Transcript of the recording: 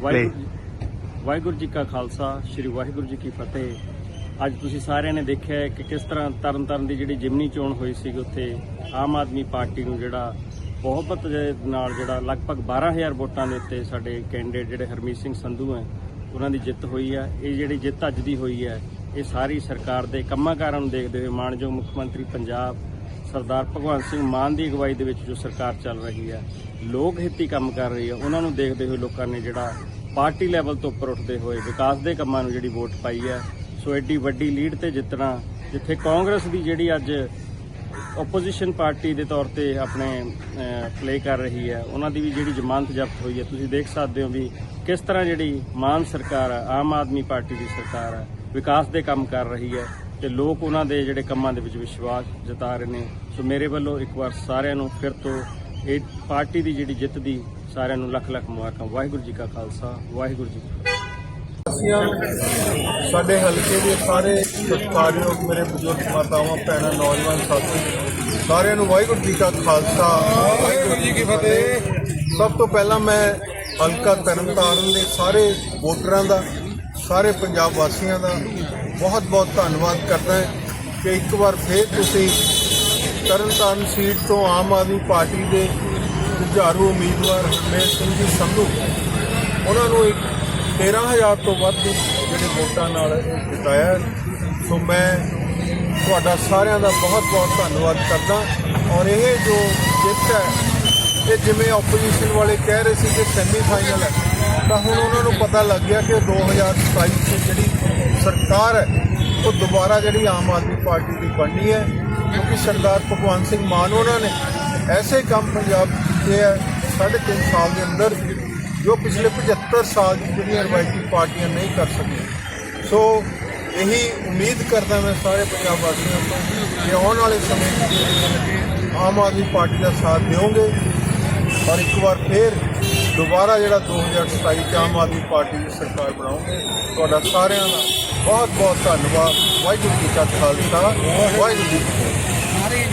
ਵਾਹਿਗੁਰੂ ਵਾਹਿਗੁਰੂ ਜੀ ਕਾ ਖਾਲਸਾ, ਸ੍ਰੀ ਵਾਹਿਗੁਰੂ ਜੀ ਕੀ ਫਤਿਹ। ਅੱਜ ਤੁਸੀਂ ਸਾਰਿਆਂ ਨੇ ਦੇਖਿਆ ਹੈ ਕਿ ਕਿਸ ਤਰ੍ਹਾਂ ਤਰਨਤਾਰਨ ਦੀ ਜਿਹੜੀ ਜਿਮਨੀ ਚੋਣ ਹੋਈ ਸੀ ਉੱਥੇ, ਆਮ ਆਦਮੀ ਪਾਰਟੀ ਨੂੰ ਜਿਹੜਾ ਬਹੁਮਤ ਨਾਲ ਜਿਹੜਾ ਲਗਭਗ 12000 ਵੋਟਾਂ ਦੇ ਉੱਤੇ ਸਾਡੇ ਕੈਂਡੀਡੇਟ ਜਿਹੜੇ ਹਰਮੀਤ ਸਿੰਘ ਸੰਧੂ ਹੈ, ਉਹਨਾਂ ਦੀ ਜਿੱਤ ਹੋਈ ਹੈ। ਇਹ ਜਿਹੜੀ ਜਿੱਤ ਅੱਜ ਦੀ ਹੋਈ ਹੈ, ਇਹ ਸਾਰੀ ਸਰਕਾਰ ਦੇ ਕੰਮਾਂ ਕਾਰਾਂ ਨੂੰ ਦੇਖਦੇ ਹੋਏ ਮਾਨਯੋਗ ਮੁੱਖ ਮੰਤਰੀ ਪੰਜਾਬ ਸਰਦਾਰ ਭਗਵੰਤ ਸਿੰਘ ਮਾਨ ਦੀ ਅਗਵਾਈ ਦੇ ਵਿੱਚ ਜੋ ਸਰਕਾਰ ਚੱਲ ਰਹੀ ਹੈ, ਲੋਕ ਹਿੱਤੀ ਕੰਮ ਕਰ ਰਹੀ ਹੈ, ਉਹਨਾਂ ਨੂੰ ਦੇਖਦੇ ਹੋਏ ਲੋਕਾਂ ਨੇ ਜਿਹੜਾ ਪਾਰਟੀ ਲੈਵਲ ਤੋਂ ਉੱਪਰ ਉੱਠਦੇ ਹੋਏ ਵਿਕਾਸ ਦੇ ਕੰਮਾਂ ਨੂੰ ਜਿਹੜੀ ਵੋਟ ਪਾਈ ਹੈ, ਸੋ ਐਡੀ ਵੱਡੀ ਲੀਡ ਤੇ ਜਿੱਤਣਾ, ਜਿੱਥੇ ਕਾਂਗਰਸ ਦੀ ਜਿਹੜੀ ਅੱਜ ਆਪੋਜੀਸ਼ਨ ਪਾਰਟੀ ਦੇ ਤੌਰ ਤੇ ਆਪਣੇ ਪਲੇ ਕਰ ਰਹੀ ਹੈ, ਉਹਨਾਂ ਦੀ ਵੀ ਜਿਹੜੀ ਜ਼ਮਾਨਤ ਜ਼ਬਤ ਹੋਈ ਹੈ, ਤੁਸੀਂ ਦੇਖ ਸਕਦੇ ਹੋ ਵੀ ਕਿਸ ਤਰ੍ਹਾਂ ਜਿਹੜੀ ਮਾਨ ਸਰਕਾਰ ਹੈ, ਆਮ ਆਦਮੀ ਪਾਰਟੀ ਦੀ ਸਰਕਾਰ ਹੈ, ਵਿਕਾਸ ਦੇ ਕੰਮ ਕਰ ਰਹੀ ਹੈ ਤੇ ਲੋਕ ਉਹਨਾਂ ਦੇ ਜਿਹੜੇ ਕੰਮਾਂ ਦੇ ਵਿੱਚ ਵਿਸ਼ਵਾਸ ਜਤਾ ਰਹੇ ਨੇ। ਸੋ ਮੇਰੇ ਵੱਲੋਂ ਇੱਕ ਵਾਰ ਸਾਰਿਆਂ ਨੂੰ ਫਿਰ ਤੋਂ ਇਹ ਪਾਰਟੀ ਦੀ ਜਿਹੜੀ ਜਿੱਤ ਦੀ ਸਾਰਿਆਂ ਨੂੰ ਲੱਖ ਲੱਖ ਮੁਬਾਰਕਾਂ। ਵਾਹਿਗੁਰੂ ਜੀ ਕਾ ਖਾਲਸਾ, ਵਾਹਿਗੁਰੂ ਜੀ ਸਾਡੇ ਹਲਕੇ ਦੇ ਸਾਰੇ ਸਤਿਕਾਰਯੋਗ ਮੇਰੇ ਬਜ਼ੁਰਗ ਮਾਤਾਵਾਂ, ਭੈਣਾਂ, ਨੌਜਵਾਨ ਸਾਥੀ ਸਾਰਿਆਂ ਨੂੰ ਵਾਹਿਗੁਰੂ ਜੀ ਕਾ ਖਾਲਸਾ, ਵਾਹਿਗੁਰੂ ਜੀ ਕੀ ਫਤਿਹ। ਸਭ ਤੋਂ ਪਹਿਲਾਂ ਮੈਂ ਹਲਕਾ ਤਰਨਤਾਰਨ ਦੇ ਸਾਰੇ ਵੋਟਰਾਂ ਦਾ ਸਾਰੇ ਪੰਜਾਬ ਵਾਸੀਆਂ ਦਾ ਬਹੁਤ ਬਹੁਤ ਧੰਨਵਾਦ ਕਰਦਾ ਹਾਂ ਕਿ ਇੱਕ ਵਾਰ ਫੇਰ ਤੁਸੀਂ ਤਰਨਤਾਰਨ ਸੀਟ ਤੋਂ ਆਮ ਆਦਮੀ ਪਾਰਟੀ ਦੇ ਜੁਝਾਰੂ ਉਮੀਦਵਾਰ ਹਰਮੇਸ਼ ਸਿੰਘ ਜੀ ਸੰਧੂ, ਉਹਨਾਂ ਨੂੰ ਇੱਕ 13000 ਤੋਂ ਵੱਧ ਜਿਹੜੇ ਵੋਟਾਂ ਨਾਲ ਜਿਤਾਇਆ ਸੋ ਮੈਂ ਤੁਹਾਡਾ ਸਾਰਿਆਂ ਦਾ ਬਹੁਤ ਬਹੁਤ ਧੰਨਵਾਦ ਕਰਦਾ ਔਰ ਇਹ ਜੋ ਜਿੱਤ ਹੈ, ਇਹ ਜਿਵੇਂ ਆਪੋਜੀਸ਼ਨ ਵਾਲੇ ਕਹਿ ਰਹੇ ਸੀ ਕਿ ਸੈਮੀ ਫਾਈਨਲ ਹੈ। ਤਾਂ ਹੁਣ ਉਹਨਾਂ ਨੂੰ ਪਤਾ ਲੱਗ ਗਿਆ ਕਿ 2027 ਚ ਜਿਹੜੀ ਸਰਕਾਰ ਹੈ, ਉਹ ਦੁਬਾਰਾ ਜਿਹੜੀ ਆਮ ਆਦਮੀ ਪਾਰਟੀ ਦੀ ਬਣਨੀ ਹੈ, ਕਿਉਂਕਿ ਸਰਦਾਰ ਭਗਵੰਤ ਸਿੰਘ ਮਾਨ ਉਹਨਾਂ ਨੇ ਐਸੇ ਕੰਮ ਪੰਜਾਬ 'ਚ ਕੀਤੇ ਹੈ, ਸਾਢੇ ਤਿੰਨ ਸਾਲ ਦੇ ਅੰਦਰ, ਜੋ ਪਿਛਲੇ 75 ਸਾਲ ਦੀ ਜਿਹੜੀਆਂ ਰਵਾਇਤੀ ਪਾਰਟੀਆਂ ਨਹੀਂ ਕਰ ਸਕੀਆਂ। ਸੋ ਇਹੀ ਉਮੀਦ ਕਰਦਾ ਮੈਂ ਸਾਰੇ ਪੰਜਾਬ ਵਾਸੀਆਂ ਤੋਂ ਕਿ ਆਉਣ ਵਾਲੇ ਸਮੇਂ 'ਚ ਆਮ ਆਦਮੀ ਪਾਰਟੀ ਦਾ ਸਾਥ ਦਿਓਗੇ ਔਰ ਇੱਕ ਵਾਰ ਫੇਰ ਦੁਬਾਰਾ ਜਿਹੜਾ 2027 ਚ ਆਮ ਆਦਮੀ ਪਾਰਟੀ ਦੀ ਸਰਕਾਰ ਬਣਾਉਂਗੇ ਤੁਹਾਡਾ ਸਾਰਿਆਂ ਦਾ ਬਹੁਤ ਬਹੁਤ ਧੰਨਵਾਦ। ਵਾਹਿਗੁਰੂ ਜੀ ਕਾ ਖਾਲਸਾ, ਵਾਹਿਗੁਰੂ ਜੀ ਕੀ ਫਤਿਹ।